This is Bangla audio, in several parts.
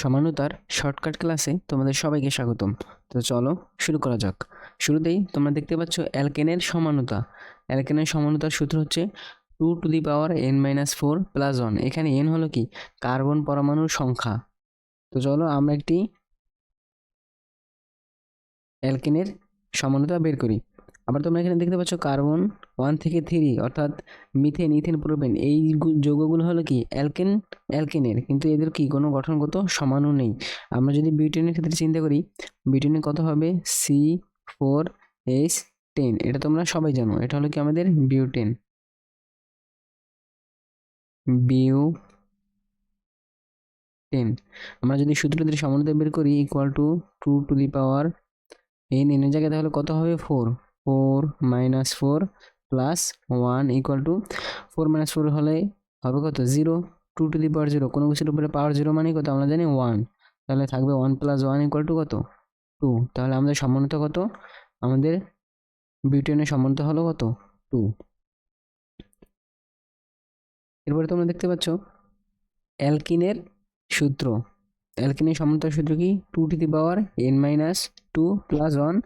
সমানুতার শর্টকাট ক্লাসে তোমাদের সবাইকে স্বাগতম। তো চলো শুরু করা যাক। শুরুতেই তোমরা দেখতে পাচ্ছ অ্যালকেনের সমানতা। অ্যালকেনের সমানতার সূত্র হচ্ছে two to the power N minus four plus one. এখানে এন হলো কি? কার্বন পরমাণুর সংখ্যা। তো চলো আমরা একটি অ্যালকেনের সমানতা বের করি। আবার তোমরা এখানে দেখতে পাচ্ছ কার্বন ওয়ান থেকে থ্রি অর্থাৎ মিথেন ইথেন প্রোপেন এই যৌগগুলো হলো কি অ্যালকেন অ্যালকেনের কিন্তু এদের কি, কোনো গঠনগত সমানও নেই। আমরা যদি বিউটেনের ক্ষেত্রে চিন্তা করি, বিউটেনে কত হবে? সি ফোর এইচ টেন এটা তোমরা সবাই জানো। এটা হলো কি আমাদের বিউটেন। বিউ টেন আমরা যদি সূত্রদের সমানুতা বের করি equal to two to the power N এনের জায়গায় তাহলে কত হবে? Four four minus four plus one equal to four minus four হলে হবে কত? Zero. Two to the power zero. কোনো কিছুর উপরে পাওয়ার জিরো মানে কত? আমরা জানি ওয়ান। তাহলে থাকবে one plus one equal to কত? টু। তাহলে আমাদের সমানতা কত? আমাদের বিউটেনের সমানতা হলো কত? টু। এরপরে তোমরা দেখতে পাচ্ছ অ্যালকিনের সূত্র। অ্যালকিনের সমানতার সূত্র কি? Two to the power N minus two plus one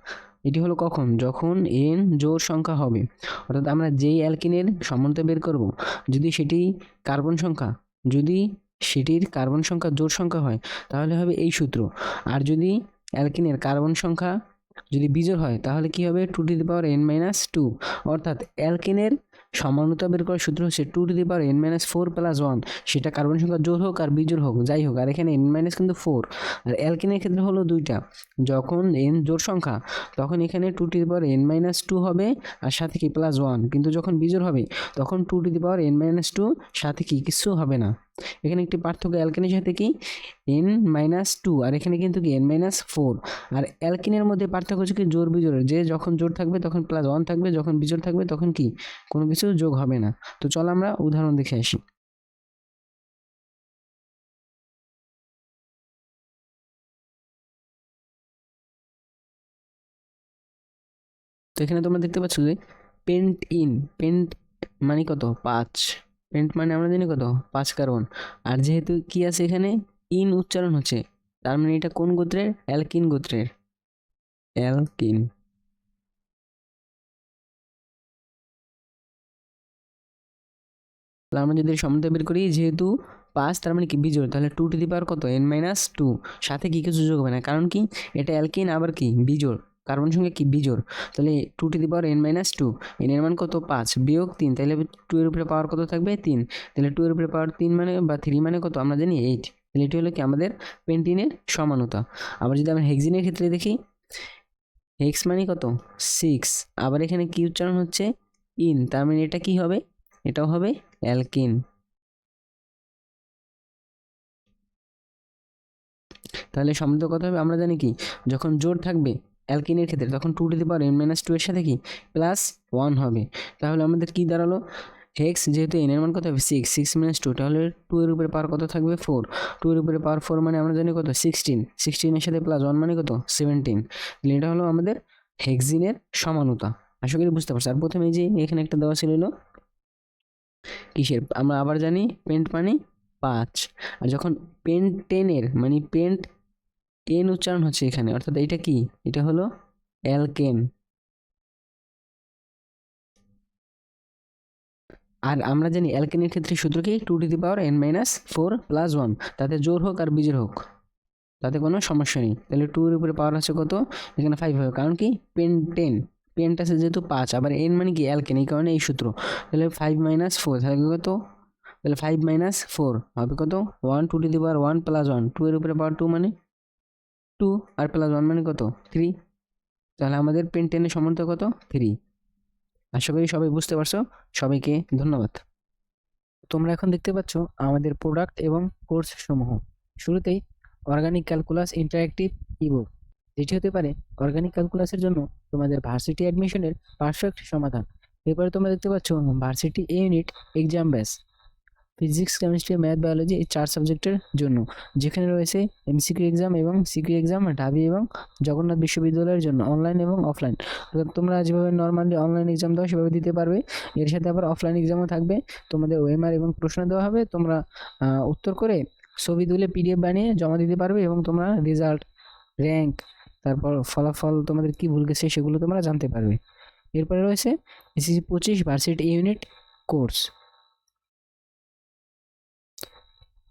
এটি হলো কখন? যখন এন জোর সংখ্যা হবে। অর্থাৎ আমরা যেই অ্যালকিনের সমানতা বের করব, যদি সেটি কার্বন সংখ্যা, যদি সেটির কার্বন সংখ্যা জোর সংখ্যা হয়, তাহলে হবে এই সূত্র। আর যদি অ্যালকিনের কার্বন সংখ্যা যদি বিজোড় হয়, তাহলে কি হবে? Two to the power N minus two. অর্থাৎ অ্যালকিনের সমানতা বের করার সূত্র হচ্ছে two to the power N minus four plus one সেটা কার্বন সংখ্যা জোর হোক আর বিজোর হোক, যাই হোক, আর এখানে এন মাইনাস কিন্তু ফোর আর অ্যালকিনের ক্ষেত্রে হলো দুইটা। যখন এন জোর সংখ্যা, তখন এখানে two to the power N minus two হবে, আর সাথে কি? প্লাস ওয়ান কিন্তু যখন বিজোর হবে, তখন two to the power N minus two সাথে কি? কিছু হবে না। এখানে একটি পার্থক্য, অ্যালকেনের সাথে কি? এন মাইনাস টু আর এখানে কিন্তু কি? এন মাইনাস ফোর আর অ্যালকিনের মধ্যে পার্থক্য হচ্ছে কি? জোর বিজোড়ের, যে যখন জোর থাকবে তখন প্লাস ওয়ান থাকবে, যখন বিজোর থাকবে তখন কি? কোনো কিছু যোগ হবে না। তো চলো আমরা উদাহরণ দেখে আসি। তো এখানে তোমরা দেখতে পাচ্ছ যে পেন্ট ইন পেন্ট মানে কত? পাঁচ। পেন্ট মানে আমরা জানি কত? পাঁচ কার্বন আর যেহেতু কি আছে এখানে? ইন উচ্চারণ হচ্ছে। তার মানে এটা কোন গোত্রের? অ্যালকিন গোত্রের। অ্যালকিন তাহলে আমরা যদি সমানতা বের করি, যেহেতু পাঁচ, তার মানে কি? বিজোড়। তাহলে টু টু দি পাওয়ার কত? এন মাইনাস টু সাথে কি কিছু যোগ হবে না। কারণ কি? এটা অ্যালকিন আবার কি? বিজোড়। কার্বন সঙ্গে কি? বিজোড়। তাহলে two to the power N minus two N এর মান কত? পাঁচ। বিয়োগ তিন, তাহলে টু এর উপরে পাওয়ার কত থাকবে? তিন। তাহলে টু এর উপরে পাওয়ার তিন মানে বা থ্রি মানে কত? আমরা জানি এইট তাহলে এটি হলো কি? আমাদের পেন্টিনের সমানতা। আবার যদি আমরা হেক্সিনের ক্ষেত্রে দেখি হেক্স মানে কত? সিক্স আবার এখানে কি উচ্চারণ হচ্ছে? ইন তার মানে এটা কি হবে? এটাও হবে অ্যালকিন তাহলে সমৃদ্ধ কথা হবে? আমরা জানি কি? যখন জোর থাকবে অ্যালকিনের ক্ষেত্রে তখন two to the power N minus two এর সাথে কি? প্লাস ওয়ান হবে। তাহলে আমাদের কি দাঁড়াল? হেক্স যেহেতু এন এর মান কত হবে? সিক্স সিক্স মাইনাস টু তাহলে টু এর উপরে পাওয়ার কত থাকবে? ফোর টু এর উপরে পাওয়ার ফোর মানে আমরা জানি কত? সিক্সটিন সিক্সটিনের সাথে প্লাস ওয়ান মানে কত? সেভেন্টিন এটা হলো আমাদের হেক্সিনের সমানতা। আশা করি বুঝতে পারছি। আর প্রথমে যে এখানে একটা দেওয়া ছিল কিসের? আমরা আবার জানি পেন্ট মানে পাঁচ। আর যখন পেন্ট টেনের মানে পেন্ট এন উচ্চারণ হচ্ছে এখানে, অর্থাৎ এটা কি? এটা হলো অ্যালকেন। আর আমরা জানি অ্যালকেনের ক্ষেত্রে সূত্র কি? Two to the power N minus four plus one তাতে জোর হোক আর বিজোর হোক, তাতে কোনো সমস্যা নেই। তাহলে টু এর উপরে পাওয়ার আছে কত? এখানে ফাইভ হবে, কারণ কি? পেন টেন পেন্ট আছে যেহেতু পাঁচ, আবার এন মানে কি? অ্যালকেন, এই কারণে এই সূত্র। তাহলে ফাইভ মাইনাস ফোর থাকবে কত? তাহলে ফাইভ মাইনাস ফোর হবে কত? One two to the power one plus one two এর উপরে পাওয়ার টু মানে? টু আর প্লাস ওয়ান মানে কত? থ্রি তাহলে আমাদের পেন টেনের সমানতা কত? থ্রি আশা করি সবাই বুঝতে পারছ। সবাইকে ধন্যবাদ। তোমরা এখন দেখতে পাচ্ছ আমাদের প্রোডাক্ট এবং কোর্স সমূহ। শুরুতেই অর্গানিক ক্যালকুলাস ইন্টারেক্টিভ ইবুক যেটি হতে পারে অর্গানিক ক্যালকুলাসের জন্য তোমাদের ভার্সিটি অ্যাডমিশনের পারফেক্ট সমাধান। এরপরে তোমরা দেখতে পাচ্ছ ভার্সিটি এ ইউনিট এক্সাম ব্যাস ফিজিক্স কেমিস্ট্রি ম্যাথ বায়োলজি এই চার সাবজেক্টের জন্য। যেখানে রয়েছে এমসিকিউ এক্সাম এবং সিকিউ এক্সাম ঢাবি এবং জগন্নাথ বিশ্ববিদ্যালয়ের জন্য অনলাইন এবং অফলাইন তোমরা যেভাবে নর্মালি অনলাইন এক্সাম দাও, সেভাবে দিতে পারবে। এর সাথে আবার অফলাইন এক্সামও থাকবে। তোমাদের ওএমআর এবং প্রশ্ন দেওয়া হবে। তোমরা উত্তর করে ছবি তুলে পিডিএফ বানিয়ে জমা দিতে পারবে এবং তোমরা রেজাল্ট র্যাঙ্ক তারপর ফলাফল তোমাদের কি ভুল গেছে সেগুলো তোমরা জানতে পারবে। এরপরে রয়েছে এসএসসি পঁচিশ ভার্সিটি ইউনিট কোর্স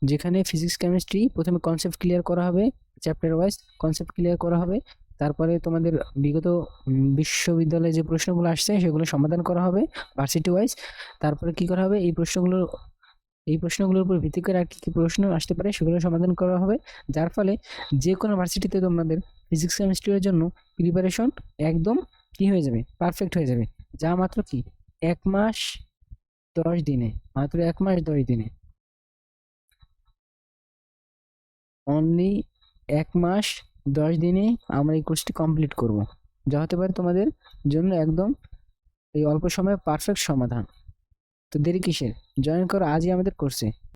যেখানে ফিজিক্স কেমিস্ট্রি প্রথমে কনসেপ্ট ক্লিয়ার করা হবে চ্যাপ্টার ওয়াইজ কনসেপ্ট ক্লিয়ার করা হবে। তারপরে তোমাদের বিগত বিশ্ববিদ্যালয়ে যে প্রশ্নগুলো আসছে সেগুলো সমাধান করা হবে ভার্সিটি ওয়াইজ তারপরে কি করা হবে? এই প্রশ্নগুলো, এই প্রশ্নগুলোর উপর ভিত্তি করে আর কী কি প্রশ্ন আসতে পারে সেগুলো সমাধান করা হবে। যার ফলে যে কোনো ভার্সিটিতে তোমাদের ফিজিক্স কেমিস্ট্রির জন্য প্রিপারেশন একদম কি হয়ে যাবে? পারফেক্ট হয়ে যাবে। যা মাত্র কি? এক মাস দশ দিনে। মাত্র এক মাস দশ দিনে। অনলি এক মাস, দশ দিনে আমরা এই কোর্সটি কমপ্লিট করব। যা হতে পারে তোমাদের জন্য একদম এই অল্প সময়ে পারফেক্ট সমাধান। তো দেরি কিসের? জয়েন করো, আজই আমাদের কোর্সে